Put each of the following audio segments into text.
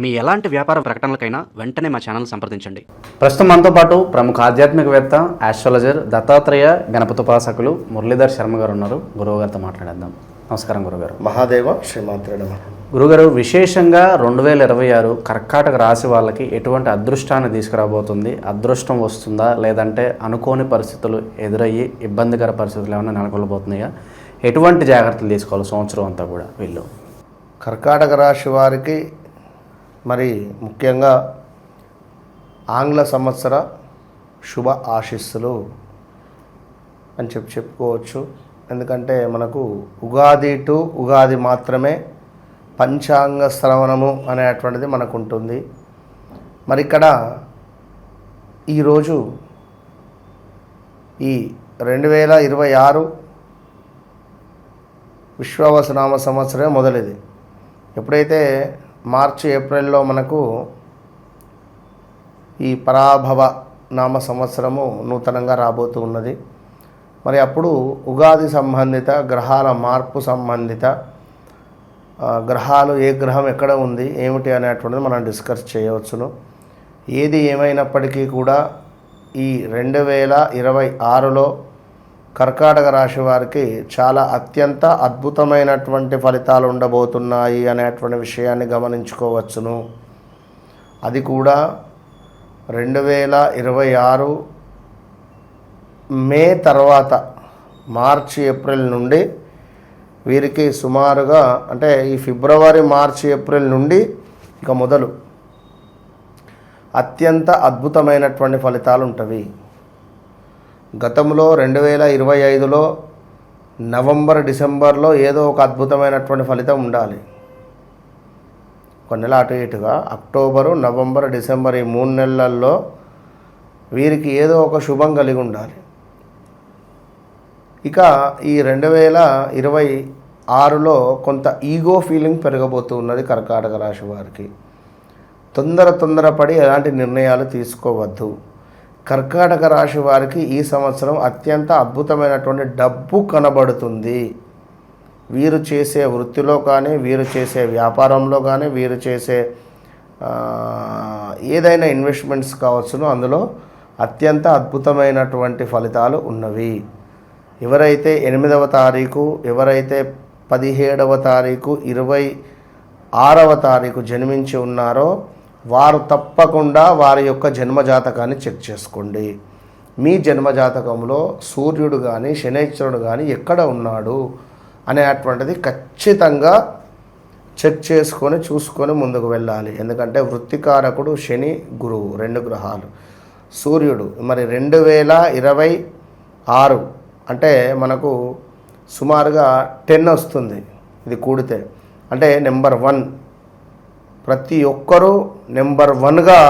మీ ఎలాంటి వ్యాపార ప్రకటనలకైనా వెంటనే మా ఛానల్ సంప్రదించండి. ప్రస్తుతం మనతో పాటు ప్రముఖ ఆధ్యాత్మికవేత్త ఆస్ట్రాలజర్ దత్తాత్రేయ గణపతి ఉపాసకులు మురళీధర్ శర్మ గారు ఉన్నారు. గురువు గారితో మాట్లాడేద్దాం. నమస్కారం గురుగారు. మహాదేవ శ్రీమాత్రే నమ. గురుగారు విశేషంగా రెండు వేల ఇరవై ఆరు కర్కాటక రాశి వాళ్ళకి ఎటువంటి అదృష్టాన్ని తీసుకురాబోతుంది? అదృష్టం వస్తుందా? లేదంటే అనుకోని పరిస్థితులు ఎదురయ్యి ఇబ్బందికర పరిస్థితులు ఏమైనా నెలకొల్బోతున్నాయా ఎటువంటి జాగ్రత్తలు తీసుకోవాలి సంవత్సరం అంతా కూడా వీళ్ళు? కర్కాటక రాశి వారికి మరి ముఖ్యంగా ఆంగ్ల సంవత్సర శుభ ఆశీస్సులు అని చెప్పి చెప్పుకోవచ్చు. ఎందుకంటే మనకు ఉగాది టు ఉగాది మాత్రమే పంచాంగ శ్రవణము అనేటువంటిది మనకు ఉంటుంది మరి ఇక్కడ ఈరోజు ఈ రెండు వేల ఇరవై ఆరు విశ్వావసనామ సంవత్సరమే మొదలది. ఎప్పుడైతే మార్చి ఏప్రిల్లో మనకు ఈ పరాభవ నామ సంవత్సరము నూతనంగా రాబోతూ ఉన్నది. మరి అప్పుడు ఉగాది సంబంధిత గ్రహాల మార్పు సంబంధిత గ్రహాలు ఏ గ్రహం ఎక్కడ ఉంది ఏమిటి అనేటువంటిది మనం డిస్కస్ చేయవచ్చును. ఏది ఏమైనప్పటికీ కూడా ఈ రెండు వేల ఇరవై ఆరులో కర్కాటక రాశి వారికి చాలా అత్యంత అద్భుతమైనటువంటి ఫలితాలు ఉండబోతున్నాయి అనేటువంటి విషయాన్ని గమనించుకోవచ్చును. అది కూడా రెండు వేల ఇరవై ఆరు మే తర్వాత మార్చి ఏప్రిల్ నుండి వీరికి సుమారుగా అంటే ఈ ఫిబ్రవరి మార్చి ఏప్రిల్ నుండి ఇక మొదలు అత్యంత అద్భుతమైనటువంటి ఫలితాలు ఉంటవి. గతంలో రెండు వేల ఇరవై ఐదులో నవంబర్ డిసెంబర్లో ఏదో ఒక అద్భుతమైనటువంటి ఫలితం ఉండాలి. ఒక నెల అటు ఇటుగా అక్టోబరు నవంబర్ డిసెంబర్ ఈ మూడు నెలల్లో వీరికి ఏదో ఒక శుభం కలిగి ఉండాలి. ఇక ఈ రెండు వేల ఇరవై ఆరులో కొంత ఈగో ఫీలింగ్ పెరగబోతూ ఉన్నది కర్కాటక రాశి వారికి. తొందర తొందరపడి ఎలాంటి నిర్ణయాలు తీసుకోవద్దు. కర్కాటక రాశి వారికి ఈ సంవత్సరం అత్యంత అద్భుతమైనటువంటి డబ్బు కనబడుతుంది. వీరు చేసే వృత్తిలో కానీ వీరు చేసే వ్యాపారంలో కానీ వీరు చేసే ఏదైనా ఇన్వెస్ట్మెంట్స్ కావచ్చునో అందులో అత్యంత అద్భుతమైనటువంటి ఫలితాలు ఉన్నవి. ఎవరైతే ఎనిమిదవ తారీఖు ఎవరైతే పదిహేడవ తారీఖు ఇరవై ఆరవ తారీఖు జన్మించి ఉన్నారో వారు తప్పకుండా వారి యొక్క జన్మజాతకాన్ని చెక్ చేసుకోండి. మీ జన్మజాతకంలో సూర్యుడు కానీ శనైశ్వరుడు కానీ ఎక్కడ ఉన్నాడు అనేటువంటిది ఖచ్చితంగా చెక్ చేసుకొని చూసుకొని ముందుకు వెళ్ళాలి. ఎందుకంటే వృత్తికారకుడు శని గురువు రెండు గ్రహాలు. సూర్యుడు మరి రెండు వేల ఇరవై ఆరు అంటే మనకు సుమారుగా టెన్ వస్తుంది. ఇది కూడితే అంటే నెంబర్ వన్. ప్రతి ఒక్కరూ నెంబర్ వన్గా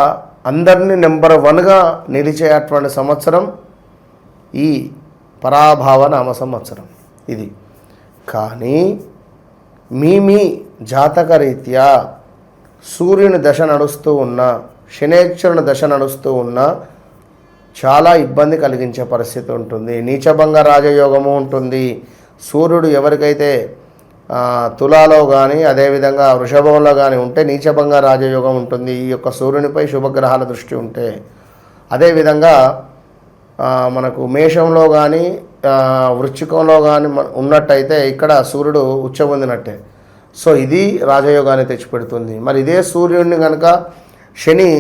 అందరినీ నెంబర్ వన్గా నిలిచేటువంటి సంవత్సరం ఈ పరాభావ నామ సంవత్సరం. ఇది. కానీ మీ మీ జాతకరీత్యా సూర్యుని దశ నడుస్తూ ఉన్న శనేశ్వరుని దశ నడుస్తూ ఉన్న చాలా ఇబ్బంది కలిగించే పరిస్థితి ఉంటుంది. నీచభంగ రాజయోగము ఉంటుంది. సూర్యుడు ఎవరికైతే తులాలో కానీ అదేవిధంగా వృషభంలో కానీ ఉంటే నీచభంగా రాజయోగం ఉంటుంది. ఈ యొక్క సూర్యునిపై శుభగ్రహాల దృష్టి ఉంటే. అదేవిధంగా మనకు మేషంలో కానీ వృచ్చికంలో కానీ ఉన్నట్టయితే ఇక్కడ సూర్యుడు ఉచ్చ పొందినట్టే. సో ఇది రాజయోగాన్ని తెచ్చిపెడుతుంది. మరి ఇదే సూర్యుడిని కనుక శని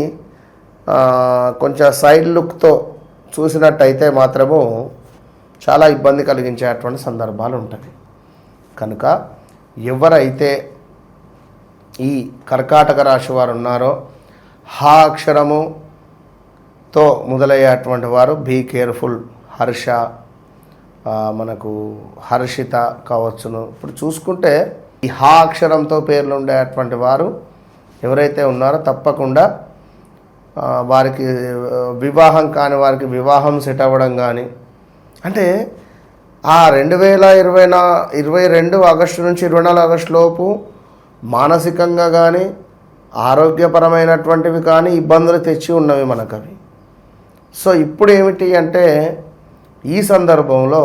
కొంచెం సైడ్ లుక్తో చూసినట్టయితే మాత్రము చాలా ఇబ్బంది కలిగించేటువంటి సందర్భాలు ఉంటాయి కనుక ఎవరైతే ఈ కర్కాటక రాశి వారు ఉన్నారో హా అక్షరముతో మొదలయ్యేటువంటి వారు బీ కేర్ఫుల్ హర్ష మనకు హర్షిత కావచ్చును. ఇప్పుడు చూసుకుంటే ఈ హా అక్షరంతో పేర్లు ఉండేటువంటి వారు ఎవరైతే ఉన్నారో తప్పకుండా వారికి వివాహం కాని వారికి వివాహం సెట్ అవ్వడం కానీ అంటే ఆ రెండు వేల ఇరవై నా ఇరవై రెండు ఆగస్టు నుంచి ఇరవై నాలుగు ఆగస్టు లోపు మానసికంగా కానీ ఆరోగ్యపరమైనటువంటివి కానీ ఇబ్బందులు తెచ్చి ఉన్నవి మనకు అవి సో ఇప్పుడు ఏమిటి అంటే ఈ సందర్భంలో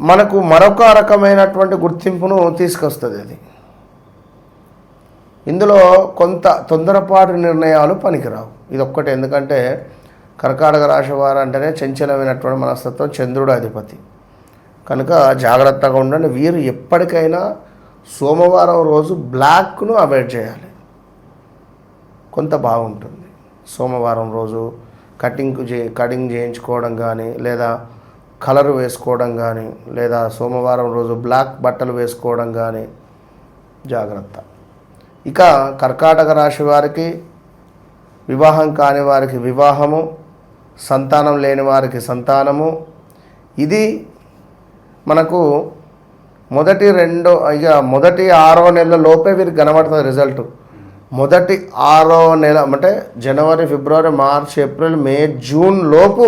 మనకు మరొక రకమైనటువంటి గుర్తింపును తీసుకొస్తుంది అది. ఇందులో కొంత తొందరపాటు నిర్ణయాలు పనికిరావు. ఇది ఒక్కటే ఎందుకంటే కర్కాటక రాశి వారు అంటేనే చంచలమైనటువంటి మనస్తత్వం చంద్రుడు అధిపతి కనుక జాగ్రత్తగా ఉండండి. వీరు ఎప్పటికైనా సోమవారం రోజు బ్లాక్ను అవాయిడ్ చేయాలి. కొంత బాగుంటుంది. సోమవారం రోజు కటింగ్ చే కటింగ్ చేయించుకోవడం కానీ లేదా కలర్ వేసుకోవడం కానీ లేదా సోమవారం రోజు బ్లాక్ బట్టలు వేసుకోవడం కానీ జాగ్రత్త. ఇక కర్కాటక రాశి వారికి వివాహం కాని వారికి వివాహము సంతానం లేని వారికి సంతానము. ఇది మనకు మొదటి రెండో ఇక మొదటి ఆరో నెలల లోపే వీరికి కనబడుతుంది రిజల్ట్. మొదటి ఆరో నెల అంటే జనవరి ఫిబ్రవరి మార్చ్ ఏప్రిల్ మే జూన్ లోపు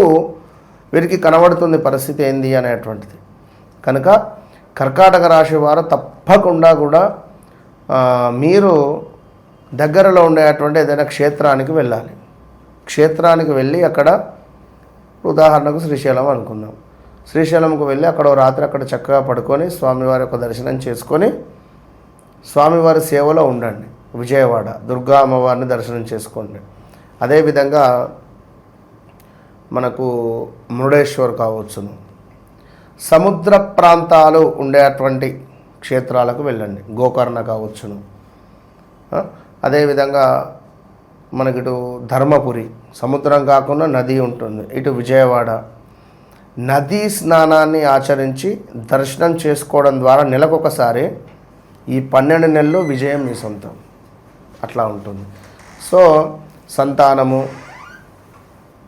వీరికి కనబడుతుంది పరిస్థితి ఏంది అనేటువంటిది. కనుక కర్కాటక రాశి వారు తప్పకుండా కూడా మీరు దగ్గరలో ఉండేటువంటి ఏదైనా క్షేత్రానికి వెళ్ళాలి. క్షేత్రానికి వెళ్ళి అక్కడ ఉదాహరణకు శ్రీశైలం అనుకుందాం. శ్రీశైలంకు వెళ్ళి అక్కడ రాత్రి అక్కడ చక్కగా పడుకొని స్వామివారి యొక్క దర్శనం చేసుకొని స్వామివారి సేవలో ఉండండి. విజయవాడ దుర్గా అమ్మవారిని దర్శనం చేసుకోండి. అదేవిధంగా మనకు మురుడేశ్వర్ కావచ్చును. సముద్ర ప్రాంతాలు ఉండేటువంటి క్షేత్రాలకు వెళ్ళండి. గోకర్ణ కావచ్చును. అదేవిధంగా మనకి ఇటు ధర్మపురి సముద్రం కాకుండా నది ఉంటుంది. ఇటు విజయవాడ. నదీ స్నానాన్ని ఆచరించి దర్శనం చేసుకోవడం ద్వారా నెలకొకసారి ఈ పన్నెండు నెలలు విజయం మీ సొంతం. అట్లా ఉంటుంది. సో సంతానము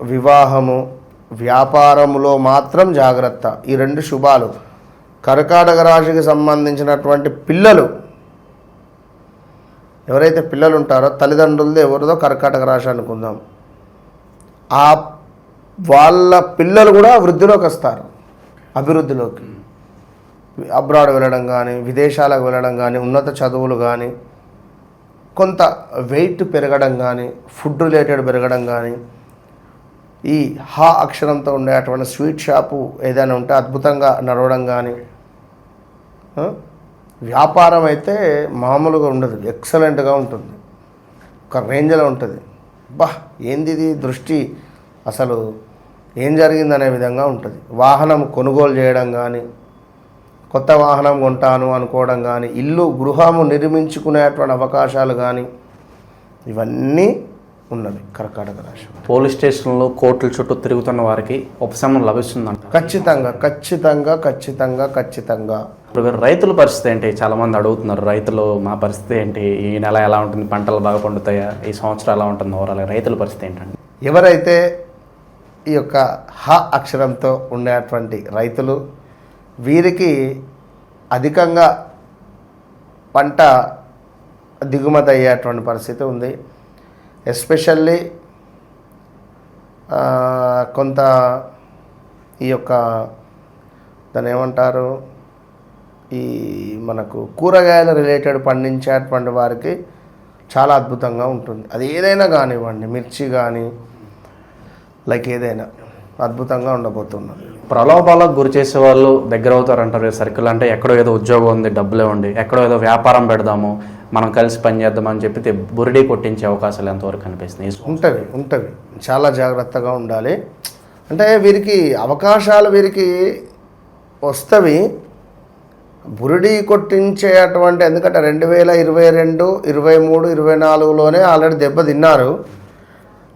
వివాహము వ్యాపారములో మాత్రం జాగ్రత్త. ఈ రెండు శుభాలు. కర్కాటక రాశికి సంబంధించినటువంటి పిల్లలు ఎవరైతే పిల్లలు ఉంటారో తల్లిదండ్రులది ఎవరిదో కర్కాటక రాశి అనుకుందాం. ఆ వాళ్ళ పిల్లలు కూడా వృద్ధిలోకి వస్తారు అభివృద్ధిలోకి. అబ్రాడ్ వెళ్ళడం కానీ విదేశాలకు వెళ్ళడం కానీ ఉన్నత చదువులు కానీ కొంత వెయిట్ పెరగడం కానీ ఫుడ్ రిలేటెడ్ పెరగడం కానీ ఈ హా అక్షరంతో ఉండే అటువంటి స్వీట్ షాపు ఏదైనా ఉంటే అద్భుతంగా నడవడం కానీ వ్యాపారం అయితే మామూలుగా ఉండదు ఎక్సలెంట్గా ఉంటుంది. ఒక రేంజ్లో ఉంటుంది. బా ఏంది ఇది? దృష్టి. అసలు ఏం జరిగిందనే విధంగా ఉంటుంది. వాహనం కొనుగోలు చేయడం కానీ కొత్త వాహనం కొంటాను అనుకోవడం కానీ ఇల్లు గృహము నిర్మించుకునేటువంటి అవకాశాలు కానీ ఇవన్నీ ఉన్నవి. కర్కాటక రాశి పోలీస్ స్టేషన్లో కోర్టుల చుట్టూ తిరుగుతున్న వారికి ఉపశమనం లభిస్తుందంట. ఖచ్చితంగా ఖచ్చితంగా ఖచ్చితంగా ఖచ్చితంగా ఇప్పుడు రైతుల పరిస్థితి ఏంటి? చాలామంది అడుగుతున్నారు రైతులు మా పరిస్థితి ఏంటి? ఈ నెల ఎలా ఉంటుంది? పంటలు బాగా పండుతాయా? ఈ సంవత్సరం ఎలా ఉంటుంది ఓవరాల్ రైతుల పరిస్థితి ఏంటండి? ఎవరైతే ఈ యొక్క హ అక్షరంతో ఉండేటువంటి రైతులు వీరికి అధికంగా పంట దిగుమతి అయ్యేటువంటి పరిస్థితి ఉంది. ఎస్పెషల్లీ కొంత ఈ యొక్క దాని ఏమంటారు? ఈ మనకు కూరగాయల రిలేటెడ్ పండించేటువంటి వారికి చాలా అద్భుతంగా ఉంటుంది. అది ఏదైనా కానివ్వండి మిర్చి కానీ లైక్ ఏదైనా అద్భుతంగా ఉండబోతున్నది. ప్రలోభాలకు గురి చేసే వాళ్ళు దగ్గర అవుతారంటారు సర్కిల్ అంటే ఎక్కడో ఏదో ఉద్యోగం ఉంది డబ్బులే ఉండి ఎక్కడో ఏదో వ్యాపారం పెడదాము మనం కలిసి పని చేద్దామని చెప్పి బురిడి కొట్టించే అవకాశాలు ఎంతవరకు కనిపిస్తున్నాయి? ఉంటవి ఉంటవి చాలా జాగ్రత్తగా ఉండాలి. అంటే వీరికి అవకాశాలు వీరికి వస్తవి బురిడి కొట్టించేటువంటి ఎందుకంటే రెండు వేల ఇరవై రెండు ఇరవై మూడు ఇరవై నాలుగులోనే ఆల్రెడీ దెబ్బ తిన్నారు.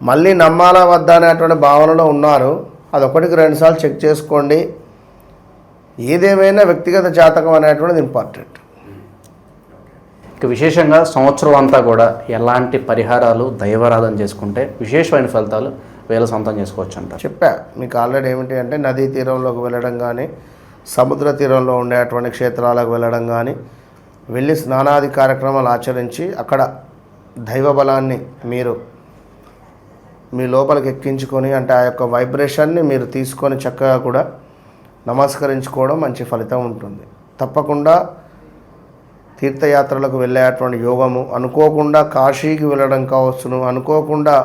మళ్ళీ నమ్మాలా వద్దా అనేటువంటి భావనలో ఉన్నారు. అదొకటికి రెండుసార్లు చెక్ చేసుకోండి. ఏదేమైనా వ్యక్తిగత జాతకం అనేటువంటిది ఇంపార్టెంట్. ఇక విశేషంగా సంవత్సరం అంతా కూడా ఎలాంటి పరిహారాలు దైవారాధన చేసుకుంటే విశేషమైన ఫలితాలు వేల సొంతం చేసుకోవచ్చు అంటారు చెప్పా మీకు ఆల్రెడీ ఏమిటి అంటే నదీ తీరంలోకి వెళ్ళడం కానీ సముద్ర తీరంలో ఉండేటువంటి క్షేత్రాలకు వెళ్ళడం కానీ వెళ్ళి స్నానాది కార్యక్రమాలు ఆచరించి అక్కడ దైవ బలాన్ని మీరు మీ లోపలికి ఎక్కించుకొని అంటే ఆ యొక్క వైబ్రేషన్ని మీరు తీసుకొని చక్కగా కూడా నమస్కరించుకోవడం మంచి ఫలితం ఉంటుంది. తప్పకుండా తీర్థయాత్రలకు వెళ్ళేటువంటి యోగము అనుకోకుండా కాశీకి వెళ్ళడం కావచ్చును అనుకోకుండా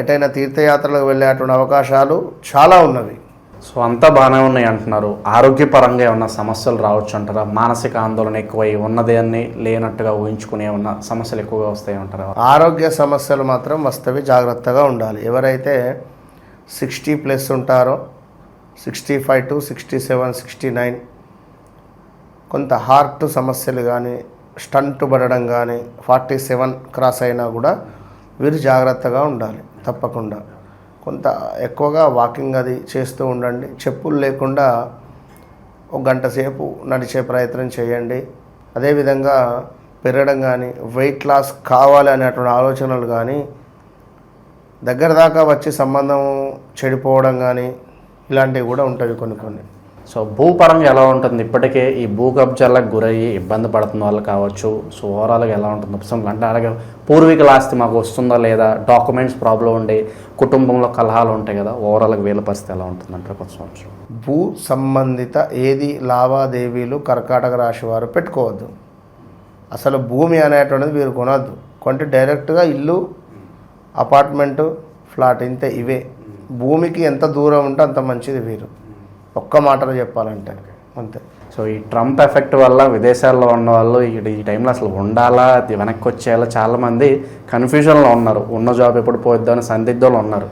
ఎటైనా తీర్థయాత్రలకు వెళ్ళేటువంటి అవకాశాలు చాలా ఉన్నవి. సో అంతా బాగానే ఉన్నాయి అంటున్నారు. ఆరోగ్యపరంగా ఏమన్నా సమస్యలు రావచ్చు అంటారా? మానసిక ఆందోళన ఎక్కువై ఉన్నదాన్ని లేనట్టుగా ఊహించుకునే ఉన్న సమస్యలు ఎక్కువగా వస్తాయి అంటారా? ఆరోగ్య సమస్యలు మాత్రం వస్తవి జాగ్రత్తగా ఉండాలి. ఎవరైతే సిక్స్టీ ప్లస్ ఉంటారో sixty five to sixty seven sixty nine కొంత హార్ట్ సమస్యలు కానీ స్టంట్ పడడం కానీ ఫార్టీ సెవెన్ క్రాస్ అయినా కూడా వీరు జాగ్రత్తగా ఉండాలి తప్పకుండా. కొంత ఎక్కువగా వాకింగ్ అది చేస్తూ ఉండండి. చెప్పులు లేకుండా ఒక గంట సేపు నడిచే ప్రయత్నం చేయండి. అదేవిధంగా పెరగడం కానీ వెయిట్ లాస్ కావాలి అనేటువంటి ఆలోచనలు కానీ దగ్గర దాకా వచ్చి సంబంధం చెడిపోవడం కానీ ఇలాంటివి కూడా ఉంటాయి కొన్ని కొన్ని. సో భూపరంగా ఎలా ఉంటుంది? ఇప్పటికే ఈ భూ కబ్జాలకు గురయ్యి ఇబ్బంది పడుతున్న వాళ్ళు కావచ్చు. సో ఓవరాల్గా ఎలా ఉంటుంది? ఉపశమనం అంటే అలాగే పూర్వీకుల ఆస్తి మాకు వస్తుందా లేదా? డాక్యుమెంట్స్ ప్రాబ్లం ఉండి కుటుంబంలో కలహాలు ఉంటాయి కదా? ఓవరాల్గా వీళ్ళ పరిస్థితి ఎలా ఉంటుంది అంటే కొత్త సంవత్సరం? భూ సంబంధిత ఏది లావాదేవీలు కర్కాటక రాశి వారు పెట్టుకోవద్దు. అసలు భూమి అనేటువంటిది వీరు కొనద్దు. కొంటే డైరెక్ట్గా ఇల్లు అపార్ట్మెంటు ఫ్లాట్ ఇంతే ఇవే. భూమికి ఎంత దూరం ఉంటే అంత మంచిది వీరు. ఒక్క మాటలో చెప్పాలంటే అంతే. సో ఈ ట్రంప్ ఎఫెక్ట్ వల్ల విదేశాల్లో ఉన్న వాళ్ళు ఈ టైంలో అసలు ఉండాలా? అది వెనక్కి వచ్చేలా చాలామంది కన్ఫ్యూజన్లో ఉన్నారు. ఉన్న జాబ్ ఎప్పుడు పోద్దా అని సందిగ్ధంలో ఉన్నారు.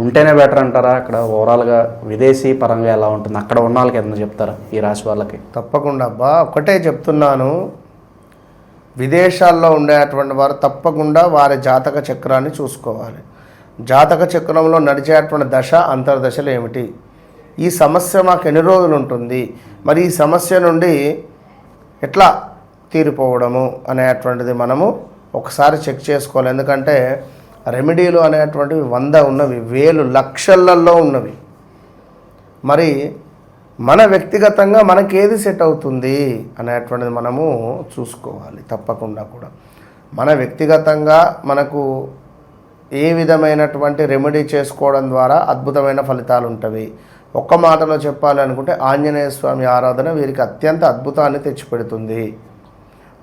ఉంటేనే బెటర్ అంటారా? అక్కడ ఓవరాల్గా విదేశీ పరంగా ఎలా ఉంటుంది? అక్కడ ఉన్న వాళ్ళకి ఏదైనా చెప్తారా? ఈ రాశి వాళ్ళకి. తప్పకుండా అబ్బా. ఒకటే చెప్తున్నాను. విదేశాల్లో ఉండేటువంటి వారు తప్పకుండా వారి జాతక చక్రాన్ని చూసుకోవాలి. జాతక చక్రంలో నడిచేటువంటి దశ అంతర్దశలు ఏమిటి? ఈ సమస్య మాకు ఎన్ని రోజులు ఉంటుంది? మరి ఈ సమస్య నుండి ఎట్లా తీరిపోవడము అనేటువంటిది మనము ఒకసారి చెక్ చేసుకోవాలి. ఎందుకంటే రెమెడీలు అనేటువంటివి వంద ఉన్నవి వేలు లక్షలలో ఉన్నవి. మరి మన వ్యక్తిగతంగా మనకి ఏది సెట్ అవుతుంది అనేటువంటిది మనము చూసుకోవాలి తప్పకుండా కూడా. మన వ్యక్తిగతంగా మనకు ఏ విధమైనటువంటి రెమెడీ చేసుకోవడం ద్వారా అద్భుతమైన ఫలితాలు ఉంటవి ఒక్క మాటలో చెప్పాలి అనుకుంటే ఆంజనేయ స్వామి ఆరాధన వీరికి అత్యంత అద్భుతాన్ని తెచ్చిపెడుతుంది.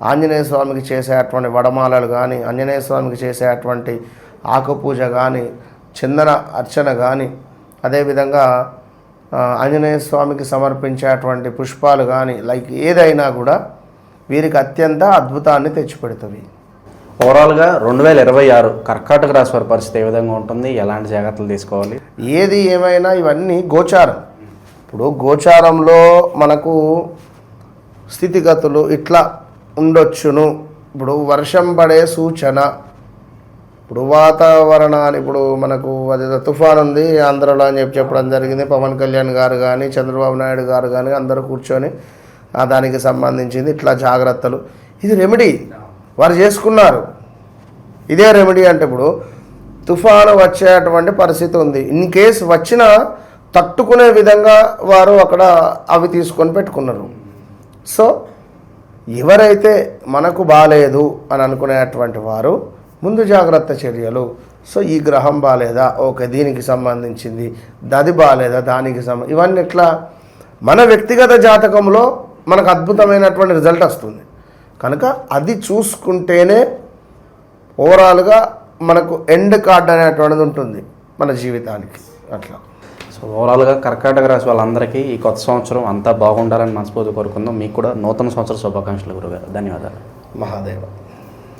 ఆంజనేయ స్వామికి చేసేటువంటి వడమాలలు కానీ ఆంజనేయ స్వామికి చేసేటువంటి ఆకుపూజ కానీ చందన అర్చన కానీ అదేవిధంగా ఆంజనేయ స్వామికి సమర్పించేటువంటి పుష్పాలు కానీ లైక్ ఏదైనా కూడా వీరికి అత్యంత అద్భుతాన్ని తెచ్చిపెడుతుంది. ఓవరాల్గా రెండు వేల ఇరవై ఆరు కర్కాటక రాశి వారి పరిస్థితి ఏ విధంగా ఉంటుంది? ఎలాంటి జాగ్రత్తలు తీసుకోవాలి? ఏది ఏమైనా ఇవన్నీ గోచారం. ఇప్పుడు గోచారంలో మనకు స్థితిగతులు ఇట్లా ఉండొచ్చును. ఇప్పుడు వర్షం పడే సూచన. ఇప్పుడు వాతావరణాన్ని ఇప్పుడు మనకు అది తుఫాన్ ఉంది ఆంధ్రలో అని చెప్పి చెప్పడం జరిగింది. పవన్ కళ్యాణ్ గారు కానీ చంద్రబాబు నాయుడు గారు కానీ అందరూ కూర్చొని దానికి సంబంధించింది ఇట్లా జాగ్రత్తలు. ఇది రెమెడీ వారు చేసుకున్నారు. ఇదే రెమెడీ అంటే ఇప్పుడు తుఫాను వచ్చేటువంటి పరిస్థితి ఉంది. ఇన్ కేస్ వచ్చినా తట్టుకునే విధంగా వారు అక్కడ అవి తీసుకొని పెట్టుకున్నారు. సో ఎవరైతే మనకు బాగాలేదు అని అనుకునేటువంటి వారు ముందు జాగ్రత్త చర్యలు. సో ఈ గ్రహం బాగాలేదా ఓకే దీనికి సంబంధించింది. దది బాగాలేదా దానికి సంబ ఇవన్నీ ఎట్లా? మన వ్యక్తిగత జాతకంలో మనకు అద్భుతమైనటువంటి రిజల్ట్ వస్తుంది. కనుక అది చూసుకుంటేనే ఓవరాల్గా మనకు ఎండ్ కార్డ్ అనేటువంటిది ఉంటుంది మన జీవితానికి. అట్లా. సో ఓవరాల్గా కర్కాటక రాశి వాళ్ళందరికీ ఈ కొత్త సంవత్సరం అంతా బాగుండాలని మనస్ఫూర్తి కోరుకుందాం. మీకు కూడా నూతన సంవత్సర శుభాకాంక్షలు గురుగారు. ధన్యవాదాలు. మహాదేవ.